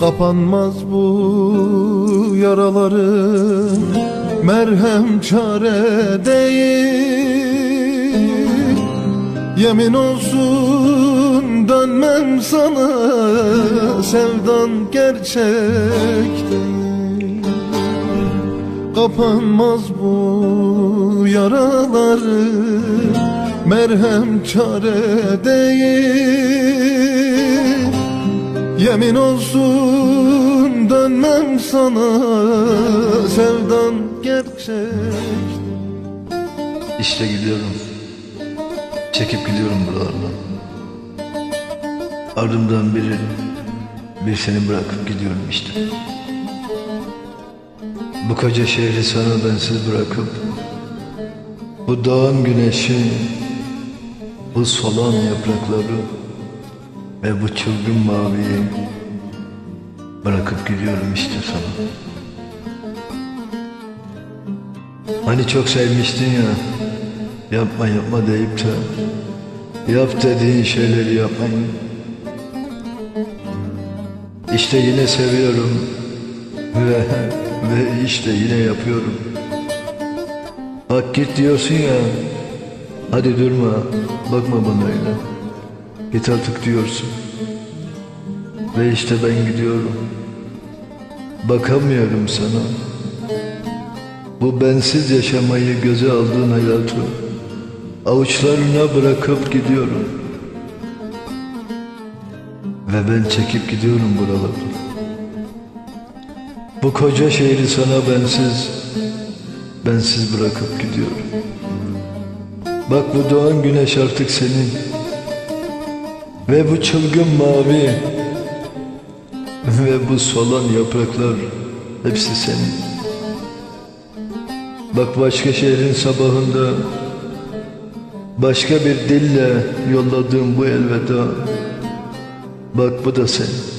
Kapanmaz bu yaraların Merhem çare değil. Yemin olsun dönmem sana. Sevdan gerçek değil. Kapanmaz bu yaraları. Merhem çare değil Yemin olsun dönmem sana Sevdan gerçek İşte gidiyorum. Çekip gidiyorum buralardan. Ardımdan biri bir seni bırakıp gidiyorum işte. Bu koca şehri sana bensiz bırakıp bu doğan güneşi, bu solan yaprakları ve bu çılgın maviyi bırakıp gidiyorum işte sana. Hani çok sevmiştin ya Yapma yapma deyip de Yap dediğin şeyleri yapmayın İşte yine seviyorum Ve, ve işte yine yapıyorum. Bak git diyorsun ya Hadi durma Bakma bana öyle Git artık diyorsun Ve işte ben gidiyorum Bakamıyorum sana bu bensiz yaşamayı göze aldığın hayatı avuçlarına bırakıp gidiyorum. Ve ben çekip gidiyorum buralardan. Bu koca şehri sana bensiz, bensiz bırakıp gidiyorum. Bak bu doğan güneş artık senin. Ve bu çılgın mavi ve bu solan yapraklar hepsi senin. Bak başka şehrin sabahında Başka bir dille yolladığım bu elveda Bak bu da senin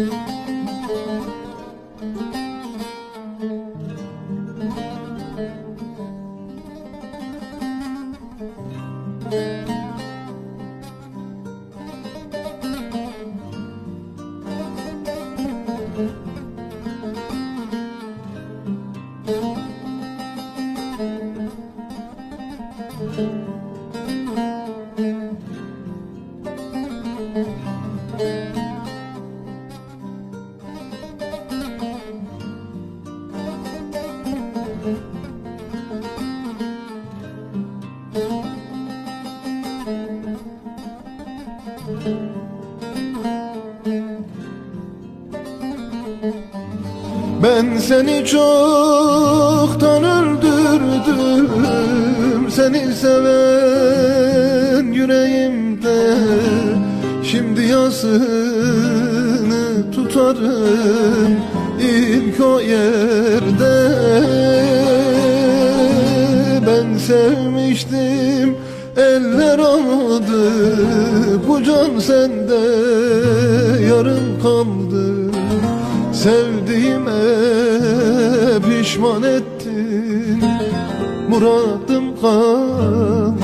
Müzik Ben seni çoktan öldürdüm. Seni seven yüreğimde Şimdi yasını tutarım. İlk o yerde Ben sevmiştim. Eller aldı Bu can sende yarım kaldı Sevdiğime pişman ettin. Muradım kalmadı